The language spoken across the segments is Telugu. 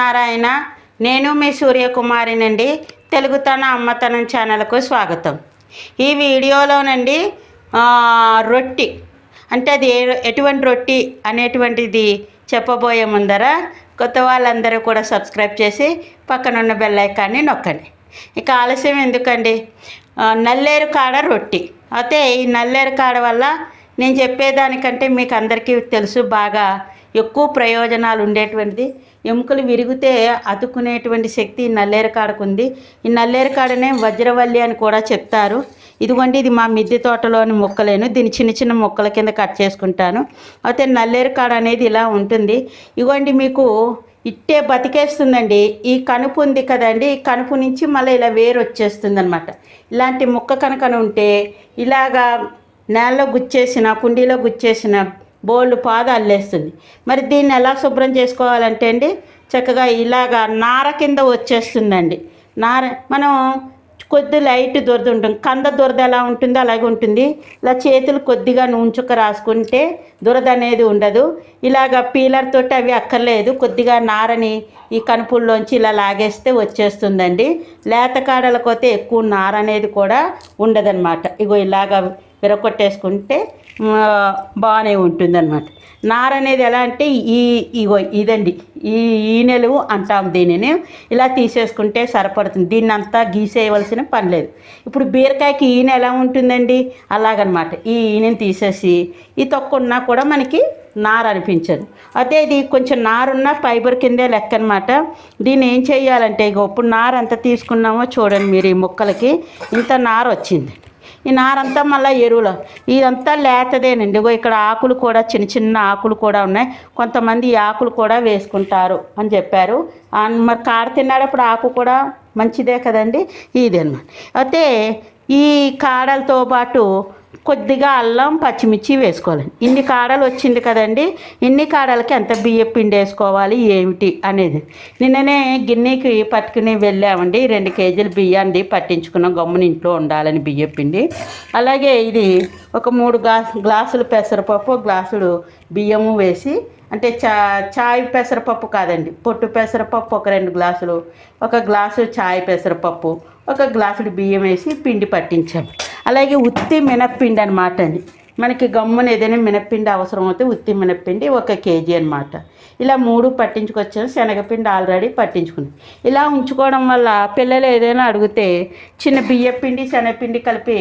నారాయణ. నేను మీ సూర్యకుమారినండి. తెలుగుతన అమ్మతనం ఛానల్కు స్వాగతం. ఈ వీడియోలోనండి రొట్టి. అంటే అది ఎటువంటి రొట్టి అనేటువంటిది చెప్పబోయే ముందర కొత్త వాళ్ళందరూ కూడా సబ్స్క్రైబ్ చేసి పక్కనున్న బెల్లైకాన్ని నొక్కండి. ఇక ఆలస్యం ఎందుకండి? నల్లేరు కాడ రొట్టి. అయితే ఈ నల్లేరు కాడ వల్ల నేను చెప్పేదానికంటే మీకు అందరికీ తెలుసు బాగా ఎక్కువ ప్రయోజనాలు ఉండేటువంటిది. ఎముకలు విరిగితే అతుక్కునేటువంటి శక్తి ఈ నల్లేరకాడకు ఉంది ఈ నల్లేరు కాడనే వజ్రవల్లి అని కూడా చెప్తారు. ఇదిగోండి ఇది మా మిద్దె తోటలోని మొక్కలేను. దీన్ని చిన్న చిన్న మొక్కల కింద కట్ చేసుకుంటాను. అయితే నల్లేరు కాడ అనేది ఇలా ఉంటుంది. ఇదిగోండి మీకు ఇట్టే బతికేస్తుందండి. ఈ కనుపు ఉంది కదండి ఈ కనుపు నుంచి మళ్ళీ ఇలా వేరు వచ్చేస్తుంది అనమాట ఇలాంటి మొక్క కనుక ఉంటే ఇలాగా నేలలో గుచ్చేసిన కుండీలో గుచ్చేసిన బోల్డ్ పాద అల్లేస్తుంది మరి దీన్ని ఎలా శుభ్రం చేసుకోవాలంటే అండి చక్కగా ఇలాగా నార కింద వచ్చేస్తుందండి. నార మనం కొద్ది లైట్ దురద ఉంటుంది. కంద దురద ఎలా ఉంటుందో అలాగే ఉంటుంది. ఇలా చేతులు కొద్దిగా నూంచుక రాసుకుంటే దురద అనేది ఉండదు. ఇలాగ పీలర్ తోటి అవి అక్కర్లేదు. కొద్దిగా నారని ఈ కనుపుల్లోంచి ఇలా లాగేస్తే వచ్చేస్తుందండి. లేత కాడలకు పోతే ఎక్కువ నార అనేది కూడా ఉండదన్నమాట. ఇగో ఇలాగ విరగొట్టేసుకుంటే బాగానే ఉంటుందన్నమాట. నార అనేది ఎలా అంటే ఈ ఇగో ఇదండి. ఈ ఈనెలు అంటాం దీనిని. ఇలా తీసేసుకుంటే సరిపడుతుంది. దీన్ని అంతా గీసేయవలసిన పని లేదు. ఇప్పుడు బీరకాయకి ఈనె ఎలా ఉంటుందండి? అలాగనమాట. ఈ ఈనెని తీసేసి ఈ తొక్క ఉన్నా కూడా మనకి నార అనిపించదు. అదే ఇది కొంచెం నారున్న ఫైబర్ కిందే లెక్క అనమాట దీన్ని ఏం చేయాలంటే ఇగో ఇప్పుడు నార ఎంత తీసుకున్నామో చూడండి మీరు ఈ మొక్కలకి. ఇంత నార వచ్చింది ఈ నారంతా మళ్ళీ ఎరువులు. ఇదంతా లేతదేనండి ఇక్కడ ఆకులు కూడా చిన్న చిన్న ఆకులు కూడా ఉన్నాయి. కొంతమంది ఈ ఆకులు కూడా వేసుకుంటారు అని చెప్పారు. మరి కాడ తిన్నాడప్పుడు ఆకు కూడా మంచిదే కదండి? ఇదన్నమాట అయితే ఈ కాడలతో పాటు కొద్దిగా అల్లం పచ్చిమిర్చి వేసుకోవాలి. ఇన్ని కాడలు వచ్చింది కదండి ఇన్ని కాడలకి ఎంత బియ్యం పిండి వేసుకోవాలి ఏమిటి అనేది. నిన్ననే గిన్నెకి పట్టుకుని వెళ్ళామండి రెండు కేజీలు బియ్యాన్ని పట్టించుకున్నాం గమ్మున ఇంట్లో ఉండాలని బియ్యం పిండి. అలాగే ఇది ఒక మూడు గ్లాస్ గ్లాసులు పెసరపప్పు గ్లాసులు బియ్యము వేసి అంటే చా చాయ్ పెసరపప్పు కాదండి పొట్టు పెసరపప్పు ఒక రెండు గ్లాసులు ఒక గ్లాసు చాయ్ పెసరపప్పు ఒక గ్లాసుడు బియ్యం వేసి పిండి పట్టించాము. అలాగే ఉత్తి మినప్పిండి అనమాట అండి మనకి గమ్మున ఏదైనా మినప్పిండి అవసరం అయితే ఉత్తి మినప్పిండి ఒక కేజీ అనమాట ఇలా మూడు పట్టించుకొచ్చాను. శనగపిండి ఆల్రెడీ పట్టించుకున్నాను. ఇలా ఉంచుకోవడం వల్ల పిల్లలు ఏదైనా అడిగితే చిన్న బియ్యపిండి శనగపిండి కలిపి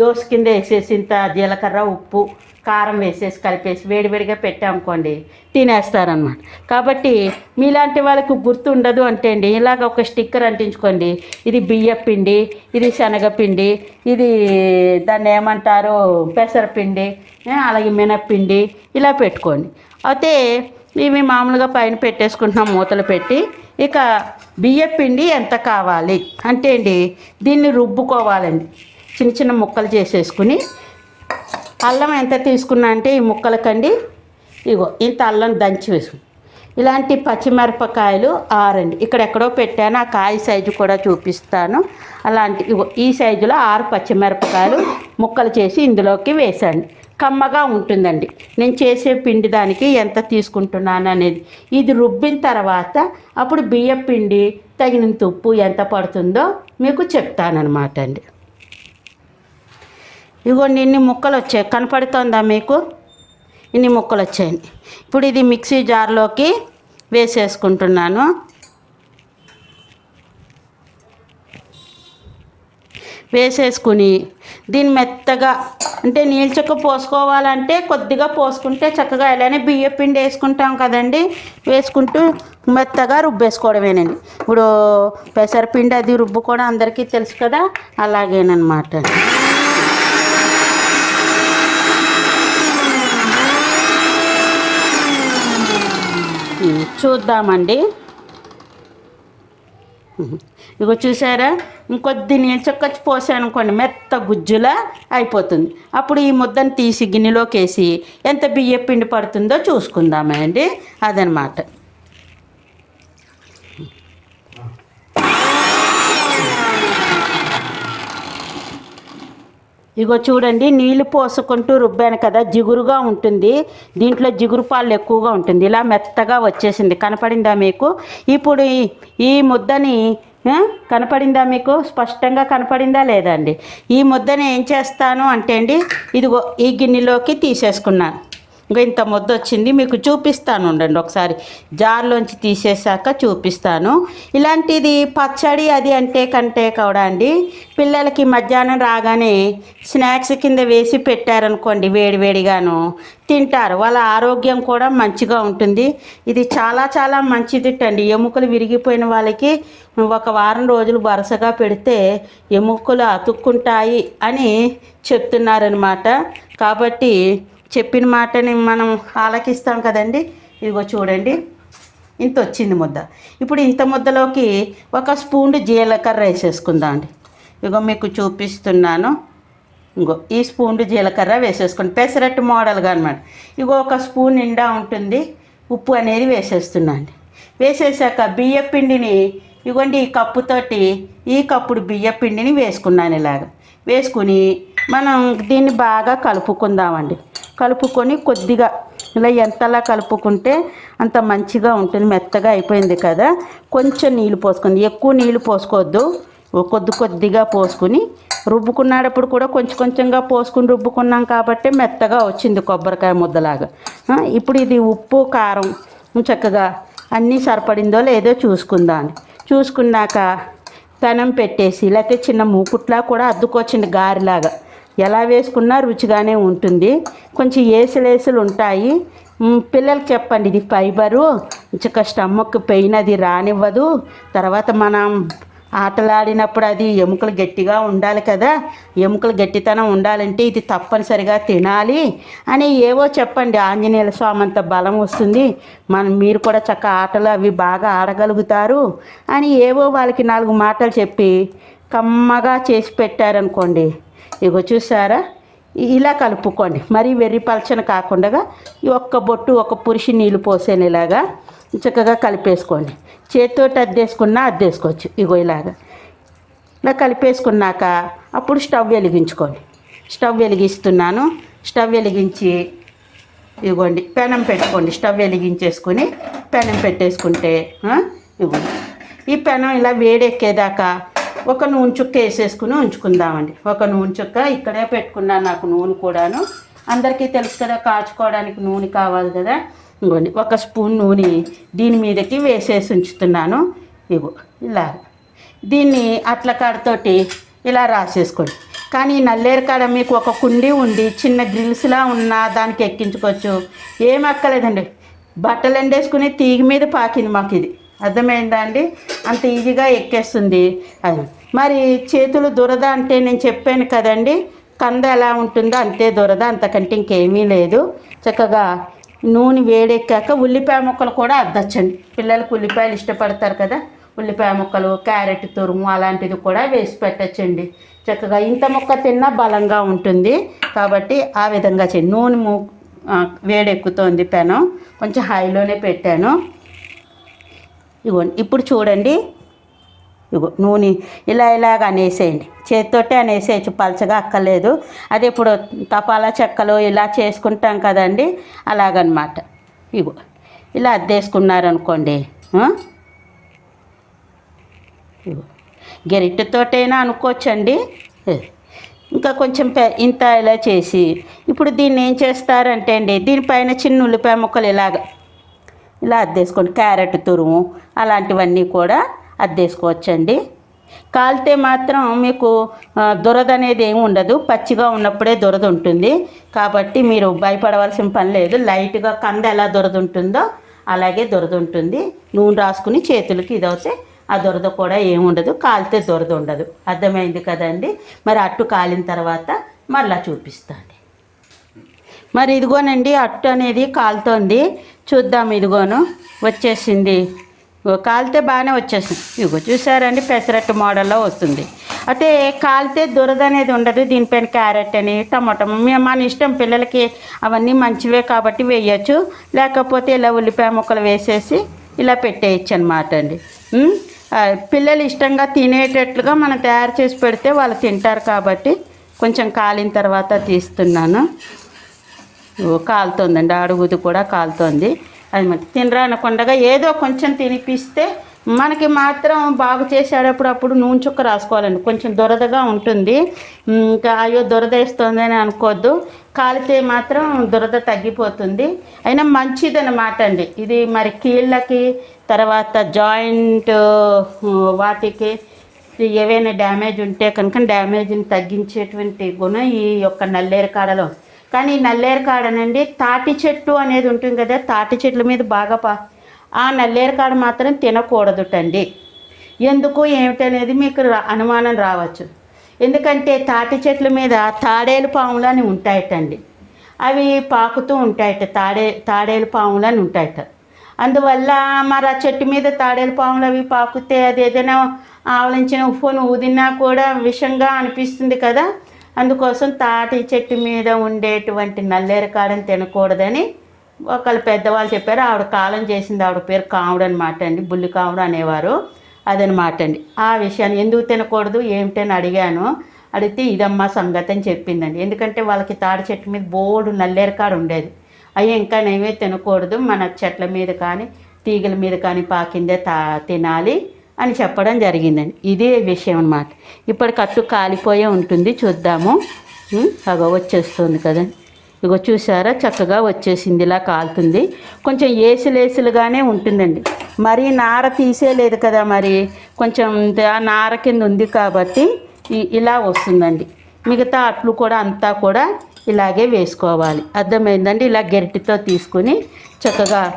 దోశ కింద వేసేసి ఇంత జీలకర్ర ఉప్పు కారం వేసేసి కలిపేసి వేడివేడిగా పెట్టామనుకోండి తినేస్తారనమాట కాబట్టి మీలాంటి వాళ్ళకు గుర్తు ఉండదు అంటే అండి ఇలాగ ఒక స్టిక్కర్ అంటించుకోండి. ఇది బియ్యపిండి ఇది శనగపిండి ఇది దాన్ని ఏమంటారు? పెసరపిండి అలాగే మినప్పిండి ఇలా పెట్టుకోండి. అయితే ఇవి మామూలుగా పైన పెట్టేసుకుంటున్నాం మూతలు పెట్టి. ఇక బియ్యపిండి ఎంత కావాలి? అంటే అండి దీన్ని రుబ్బుకోవాలండి. చిన్న చిన్న ముక్కలు చేసేసుకుని. అల్లం ఎంత తీసుకున్నా అంటే ఈ ముక్కలకండి. ఇగో ఇంత అల్లం దంచి వేసుకుని ఇలాంటి పచ్చిమిరపకాయలు ఆరండి. ఇక్కడ ఎక్కడో పెట్టాను ఆ కాయ సైజు కూడా చూపిస్తాను. అలాంటి ఇగో ఈ సైజులో ఆరు పచ్చిమిరపకాయలు ముక్కలు చేసి ఇందులోకి వేసాను కమ్మగా ఉంటుందండి. నేను చేసే పిండి దానికి ఎంత తీసుకుంటున్నాను అనేది. ఇది రుబ్బిన తర్వాత అప్పుడు బియ్యం పిండి తగినంత ఉప్పు ఎంత పడుతుందో మీకు చెప్తానమాట అండి. ఇగో నిన్ని ముక్కలు వచ్చాయి. కనపడుతుందా మీకు? ఇన్ని ముక్కలు వచ్చాయండి ఇప్పుడు ఇది మిక్సీ జార్లోకి వేసేసుకుంటున్నాను. వేసేసుకుని దీన్ని మెత్తగా అంటే నీళ్ళచక్క పోసుకోవాలంటే కొద్దిగా పోసుకుంటే చక్కగా ఇలానే బియ్య పిండి వేసుకుంటాం కదండి. వేసుకుంటూ మెత్తగా రుబ్బేసుకోవడమేనండి. ఇప్పుడు పెసరపిండి అది రుబ్బుకోవడం అందరికీ తెలుసు కదా అలాగేనమాట చూద్దామండి. ఇగో చూసారా? ఇంకొద్ది నీళ్ళు చొక్కొచ్చి పోసాను అనుకోండి మెత్త గుజ్జులా అయిపోతుంది. అప్పుడు ఈ ముద్దను తీసి గిన్నెలోకి వేసి ఎంత బియ్య పిండి పడుతుందో చూసుకుందామండి. అదనమాట. ఇగో చూడండి నీళ్ళు పోసుకుంటూ రుబ్బాను కదా జిగురుగా ఉంటుంది. దీంట్లో జిగురు పాలు ఎక్కువగా ఉంటుంది. ఇలా మెత్తగా వచ్చేసింది. కనపడిందా మీకు? ఇప్పుడు ఈ ఈ ముద్దని కనపడిందా మీకు? స్పష్టంగా కనపడిందా లేదా అండి ఈ ముద్దని ఏం చేస్తాను అంటే అండి ఇదిగో ఈ గిన్నెలోకి తీసేసుకున్నాను. ఇంకా ఇంత ముద్ద వచ్చింది మీకు చూపిస్తాను ఉండండి ఒకసారి. జార్లోంచి తీసేసాక చూపిస్తాను. ఇలాంటిది పచ్చడి అది అంటే కంటే కూడా అండి పిల్లలకి మధ్యాహ్నం రాగానే స్నాక్స్ కింద వేసి పెట్టారనుకోండి వేడివేడిగాను తింటారు. వాళ్ళ ఆరోగ్యం కూడా మంచిగా ఉంటుంది. ఇది చాలా చాలా మంచిది అండి ఎముకలు విరిగిపోయిన వాళ్ళకి ఒక వారం రోజులు వరుసగా పెడితే ఎముకలు అతుక్కుంటాయి అని చెప్తున్నారనమాట కాబట్టి చెప్పిన మాటని మనం ఆలకిస్తాం కదండి. ఇదిగో చూడండి. ఇంత వచ్చింది ముద్ద. ఇప్పుడు ఇంత ముద్దలోకి ఒక స్పూన్ జీలకర్ర వేసేసుకుందాం అండి. ఇగో మీకు చూపిస్తున్నాను. ఇంకో ఈ స్పూన్ జీలకర్ర వేసేసుకోండి. పెసరట్టు మోడల్గా అనమాట ఇగో ఒక స్పూన్ నిండా ఉంటుంది. ఉప్పు అనేది వేసేస్తున్నా అండి. వేసేసాక బియ్యపిండిని ఇగోండి ఈ కప్పుతోటి ఈ కప్పుడు బియ్యపిండిని వేసుకున్నాను ఇలాగ. వేసుకుని మనం దీన్ని బాగా కలుపుకుందామండి. కలుపుకొని కొద్దిగా ఇలా ఎంతలా కలుపుకుంటే అంత మంచిగా ఉంటుంది మెత్తగా అయిపోయింది కదా. కొంచెం నీళ్ళు పోసుకుంది. ఎక్కువ నీళ్ళు పోసుకోవద్దు. కొద్ది కొద్దిగా పోసుకుని రుబ్బుకున్నప్పుడు కూడా కొంచెం కొంచెంగా పోసుకుని రుబ్బుకున్నాం కాబట్టి మెత్తగా వచ్చింది కొబ్బరికాయ ముద్దలాగా. ఇప్పుడు ఇది ఉప్పు కారం చక్కగా అన్నీ సరిపడిందో లేదో చూసుకుందాం. చూసుకున్నాక పెనం పెట్టేసి లేకపోతే చిన్న మూకుట్లా కూడా అద్దుకోవచ్చండి గారిలాగా. ఎలా వేసుకున్నా రుచిగానే ఉంటుంది. కొంచెం ఏసులేసులు ఉంటాయి. పిల్లలకి చెప్పండి ఇది ఫైబరు. చక్క స్టమక్ పెయిన్ అది రానివ్వదు. తర్వాత మనం ఆటలాడినప్పుడు అది ఎముకలు గట్టిగా ఉండాలి కదా. ఎముకలు గట్టితనం ఉండాలంటే ఇది తప్పనిసరిగా తినాలి అని ఏవో చెప్పండి. ఆంజనేయుల స్వామి అంత బలం వస్తుంది. మనం మీరు కూడా చక్క ఆటలు అవి బాగా ఆడగలుగుతారు అని ఏవో వాళ్ళకి నాలుగు మాటలు చెప్పి కమ్మగా చేసి పెట్టారనుకోండి. ఇగో చూసారా? ఇలా కలుపుకోండి. మరీ వెర్రి పలచన కాకుండా ఈ ఒక్క బొట్టు ఒక పురుషి నీళ్ళు పోసేనేలాగా చక్కగా కలిపేసుకోండి. చేతితోటి అద్దేసుకున్నా అద్దేసుకోవచ్చు. ఇగో ఇలాగా. ఇలా కలిపేసుకున్నాక అప్పుడు స్టవ్ వెలిగించుకోండి. స్టవ్ వెలిగిస్తున్నాను. స్టవ్ వెలిగించి ఇవ్వండి పెనం పెట్టుకోండి. స్టవ్ వెలిగించేసుకుని పెనం పెట్టేసుకుంటే ఇవ్వండి ఈ పెనం ఇలా వేడెక్కేదాకా ఒక నూనె చుక్క వేసేసుకుని ఉంచుకుందామండి. ఒక నూనె చుక్క ఇక్కడే పెట్టుకున్నాను నాకు నూనె కూడాను. అందరికీ తెలుసు కదా కాచుకోవడానికి నూనె కావాలి కదా. ఇంకోండి ఒక స్పూన్ నూనె దీని మీదకి వేసేసి ఉంచుతున్నాను. ఇగో ఇలా. దీన్ని అట్ల కాడతోటి ఇలా రాసేసుకోండి. కానీ నల్లేరు కాడ మీకు ఒక కుండీ ఉండి చిన్న గ్రిల్స్లా ఉన్న దానికి ఎక్కించుకోవచ్చు. ఏం అక్కలేదండి బట్టలు ఎండేసుకుని తీగ మీద పాకింది మాకు ఇది. అర్థమైందా అండి? అంత ఈజీగా ఎక్కేస్తుంది. అది. మరి చేతులు దురద అంటే నేను చెప్పాను కదండి కంద ఎలా ఉంటుందో అంతే దురద అంతకంటే ఇంకేమీ లేదు. చక్కగా నూనె వేడెక్కాక ఉల్లిపాయ ముక్కలు కూడా అద్దచ్చండి. పిల్లలకు ఉల్లిపాయలు ఇష్టపడతారు కదా ఉల్లిపాయ ముక్కలు క్యారెట్ తురుము అలాంటిది కూడా వేసి పెట్టచ్చండి. చక్కగా ఇంత ముక్క తిన్నా బలంగా ఉంటుంది. కాబట్టి ఆ విధంగా చేయండి. నూనె ము వేడెక్కుతోంది పెనం. కొంచెం హైలోనే పెట్టాను. ఇవ్వండి ఇప్పుడు చూడండి. ఇగో నూనె ఇలా ఇలాగ అనేసేయండి. చేతితోటే అనేసేయచ్చు పలచగా అక్కర్లేదు. అదే ఇప్పుడు తపాలా చెక్కలు ఇలా చేసుకుంటాం కదండి అలాగనమాట. ఇగో ఇలా అద్దేసుకున్నారనుకోండి అనుకోండి ఇగో గెరిటతోటైనా అనుకోవచ్చండి. ఇంకా కొంచెం పె ఇంత ఇలా చేసి ఇప్పుడు దీన్ని ఏం చేస్తారంటే అండి దీనిపైన చిన్న ఉల్లిపాయ ముక్కలు ఇలాగ ఇలా అద్దేసుకోండి. క్యారెట్ తురుము అలాంటివన్నీ కూడా అద్దేసుకోవచ్చండి కాలితే మాత్రం మీకు దురద అనేది ఏమి ఉండదు. పచ్చిగా ఉన్నప్పుడే దురద ఉంటుంది కాబట్టి మీరు భయపడవలసిన పని లేదు. లైట్గా కంద ఎలా దురద ఉంటుందో అలాగే దురద ఉంటుంది నూనె రాసుకుని చేతులకి ఇది ఆ దురద కూడా ఏమి ఉండదు. కాలితే దురద ఉండదు. అర్థమైంది కదండి? మరి అట్టు కాలిన తర్వాత మరలా చూపిస్తాను మరి ఇదిగోనండి అట్టు అనేది కాలుతోంది. చూద్దాం ఇదిగోను. వచ్చేసింది. కాలితే బాగానే వచ్చేసింది. ఇగో చూసారండి పెసరట్టు మోడల్లో వస్తుంది. అయితే కాలితే దురద అనేది ఉండదు. దీనిపైన క్యారెట్ అని టమాటో మన ఇష్టం పిల్లలకి అవన్నీ మంచివే కాబట్టి వేయచ్చు. లేకపోతే ఇలా ఉల్లిపాయ ముక్కలు వేసేసి ఇలా పెట్టేయచ్చు అనమాట అండి. పిల్లలు ఇష్టంగా తినేటట్లుగా మనం తయారు చేసి పెడితే వాళ్ళు తింటారు కాబట్టి కొంచెం కాలిన తర్వాత తీస్తున్నాను. కాలుతోందండి అడుగుది కూడా కాలుతోంది. అది మరి తినరానకుండగా ఏదో కొంచెం తినిపిస్తే మనకి మాత్రం బాగు చేసేటప్పుడు అప్పుడు నూనె చుక్క రాసుకోవాలండి. కొంచెం దురదగా ఉంటుంది. ఇంకా అయ్యో దురద వేస్తుంది అని అనుకోవద్దు కాలితే మాత్రం దురద తగ్గిపోతుంది. అయినా మంచిదన్నమాట అండి. ఇది మరి కీళ్ళకి తర్వాత జాయింట్ వాటికి ఏవైనా డ్యామేజ్ ఉంటే కనుక డ్యామేజ్ని తగ్గించేటువంటి గుణం ఈ యొక్క నల్లేరు కాడలో. కానీ నల్లేరు కాడనండి తాటి చెట్టు అనేది ఉంటుంది కదా తాటి చెట్ల మీద బాగా పా ఆ నల్లేరు కాడ మాత్రం తినకూడదుటండి. ఎందుకు ఏమిటనేది మీకు అనుమానం రావచ్చు. ఎందుకంటే తాటి చెట్ల మీద తాడేలు పాములు అని ఉంటాయటండి. అవి పాకుతూ ఉంటాయట తాడే తాడేలు పాములు అని ఉంటాయట. అందువల్ల మరి ఆ చెట్టు మీద తాడేలు పాములు అవి పాకుతే అది ఏదైనా ఆవలించిన ఉప్పును ఊదినా కూడా విషంగా అనిపిస్తుంది కదా. అందుకోసం తాటి చెట్టు మీద ఉండేటువంటి నల్లేరు కాడని తినకూడదని ఒకళ్ళు పెద్దవాళ్ళు చెప్పారు. ఆవిడ కాలం చేసింది ఆవిడ పేరు కాముడు అనమాట అండి. బుల్లి కాముడు అనేవారు. అదనమాట అండి. ఆ విషయాన్ని ఎందుకు తినకూడదు ఏమిటని అడిగాను. అడిగితే ఇదమ్మా సంగతి అని చెప్పిందండి. ఎందుకంటే వాళ్ళకి తాడి చెట్టు మీద బోర్డు నల్లేరు కాడ ఉండేది. అవి ఇంకా నేమే తినకూడదు. మన చెట్ల మీద కానీ తీగల మీద కానీ పాకిందే తా తినాలి. అని చెప్పడం జరిగిందండి. ఇదే విషయం అన్నమాట. ఇప్పుడు కట్టు కాలిపోయే ఉంటుంది. చూద్దాము. అగో వచ్చేస్తుంది కదా. ఇగో చూసారా? చక్కగా వచ్చేసింది. ఇలా కాలుతుంది. కొంచెం ఏసులేసులుగానే ఉంటుందండి. మరి నార తీసేయలేదు కదా మరి. కొంచెం ఆ నార కింద ఉంది కాబట్టి ఇలా వస్తుందండి. మిగతా అట్లు కూడా అంతా కూడా ఇలాగే వేసుకోవాలి. అర్థమైందండి? ఇలా గెరిటితో తీసుకుని చక్కగా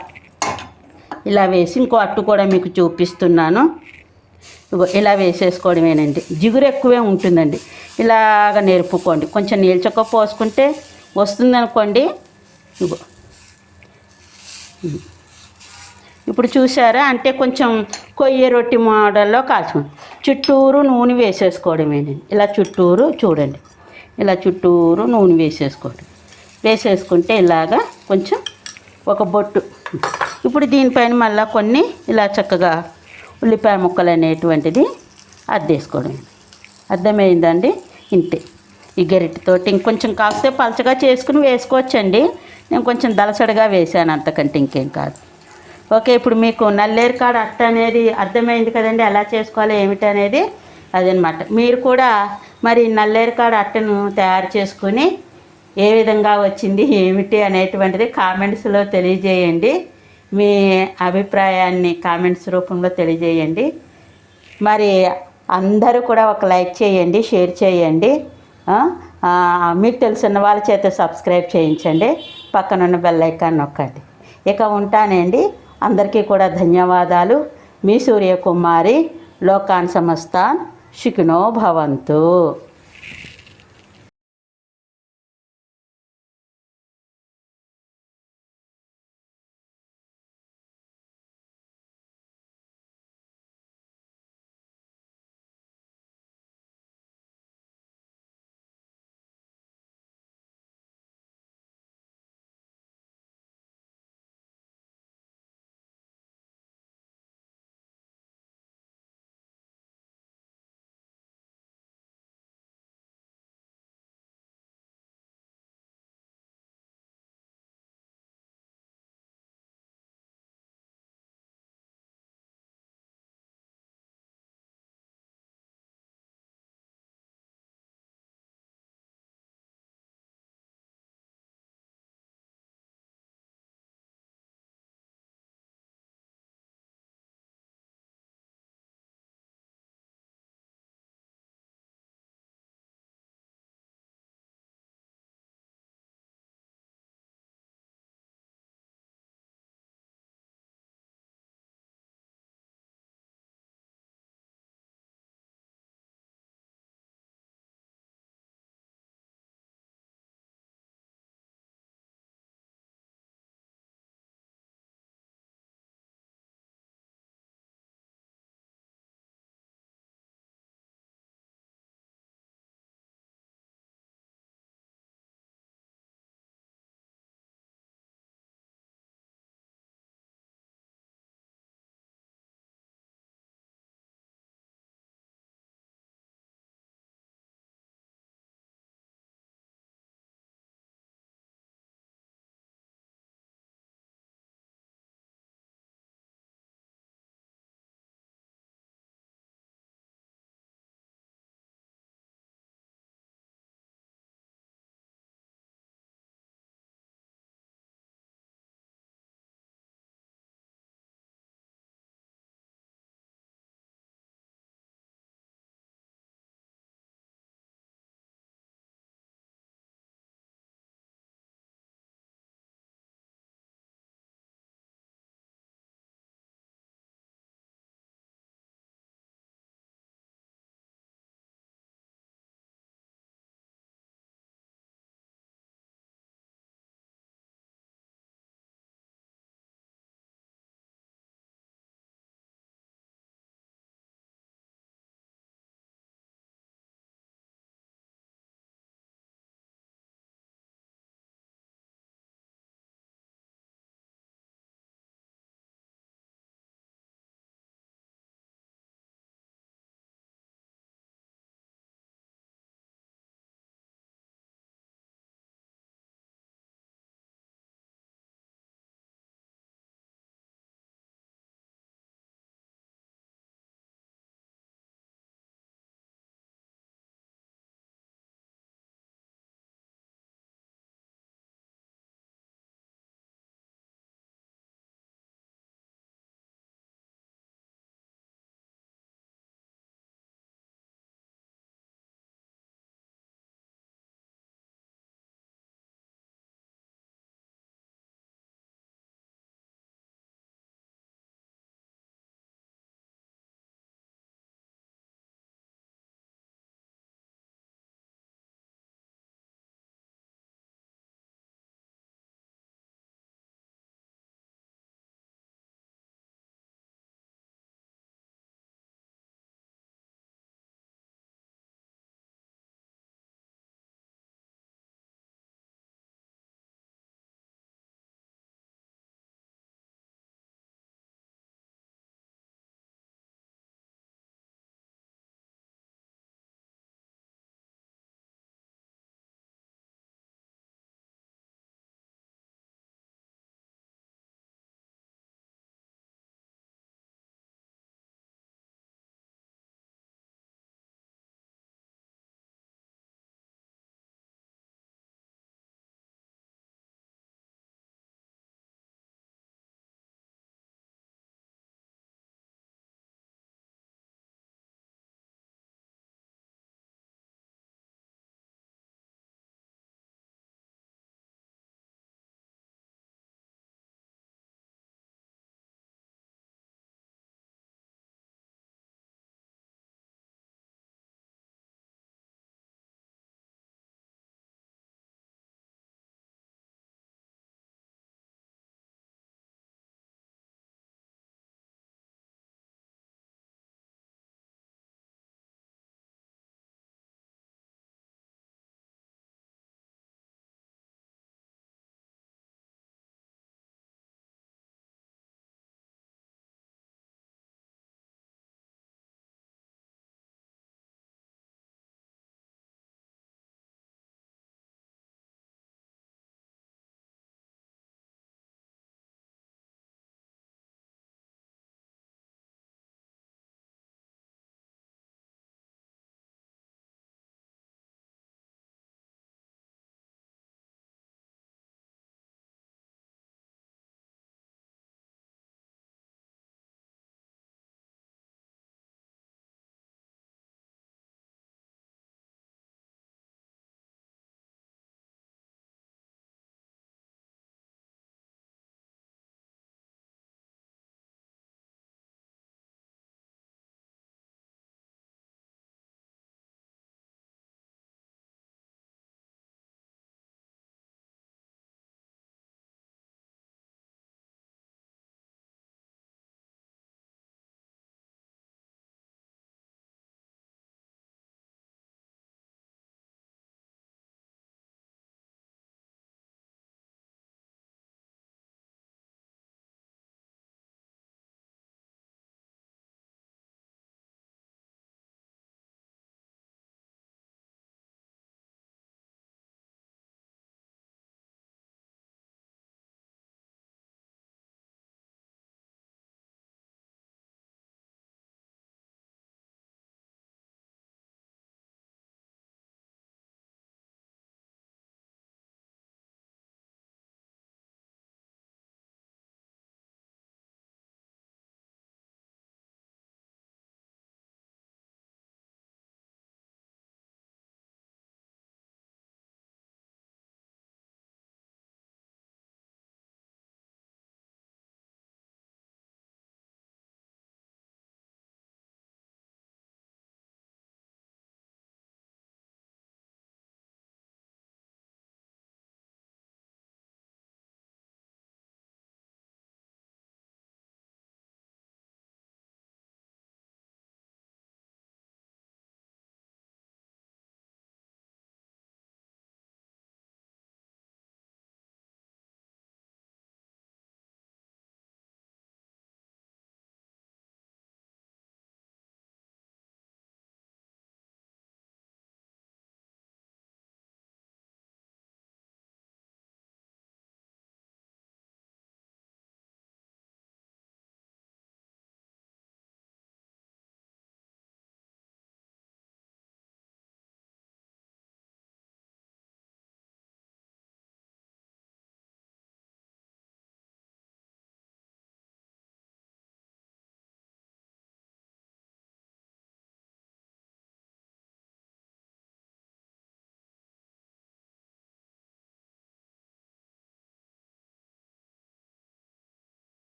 ఇలా వేసి ఇంకో అట్టు కూడా మీకు చూపిస్తున్నాను. ఇలా వేసేసుకోవడమేనండి. జిగురు ఎక్కువే ఉంటుందండి. ఇలాగ నేర్పుకోండి. కొంచెం నీల్చొక్క పోసుకుంటే వస్తుందనుకోండి. ఇగో. ఇప్పుడు చూసారా అంటే కొంచెం కొయ్య రొట్టి మోడల్లో కాల్చుకోండి. చుట్టూరు నూనె వేసేసుకోవడమేనండి. ఇలా చుట్టూరు చూడండి. ఇలా చుట్టూరు నూనె వేసేసుకోండి. వేసేసుకుంటే ఇలాగా కొంచెం ఒక బొట్టు. ఇప్పుడు దీనిపైన మళ్ళీ కొన్ని ఇలా చక్కగా ఉల్లిపాయ ముక్కలు అనేటువంటిది అద్దేసుకోవడం అర్థమైందండి? ఇంతే. ఈ గరిటెతోటి ఇంకొంచెం కాస్తే పలచగా చేసుకుని వేసుకోవచ్చండి. నేను కొంచెం దలసడగా వేసాను అంతకంటే ఇంకేం కాదు. ఓకే ఇప్పుడు మీకు నల్లేరు కాడ అట్ట అనేది అర్థమైంది కదండి? ఎలా చేసుకోవాలి ఏమిటి అనేది అదనమాట. మీరు కూడా మరి నల్లేరు కాడ అట్టను తయారు చేసుకుని ఏ విధంగా వచ్చింది ఏమిటి అనేటువంటిది కామెంట్స్లో తెలియజేయండి. మీ అభిప్రాయాన్ని కామెంట్స్ రూపంలో తెలియజేయండి. మరి అందరూ కూడా ఒక లైక్ చేయండి షేర్ చేయండి. మీకు తెలిసిన వాళ్ళ చేత సబ్స్క్రైబ్ చేయించండి. పక్కనున్న బెల్ ఐకాన్ నొక్కండి. ఇక ఉంటానండి. అందరికీ కూడా ధన్యవాదాలు. మీ సూర్యకుమారి లోకాన్ సమస్తాన్ శిఖినో భవంతు.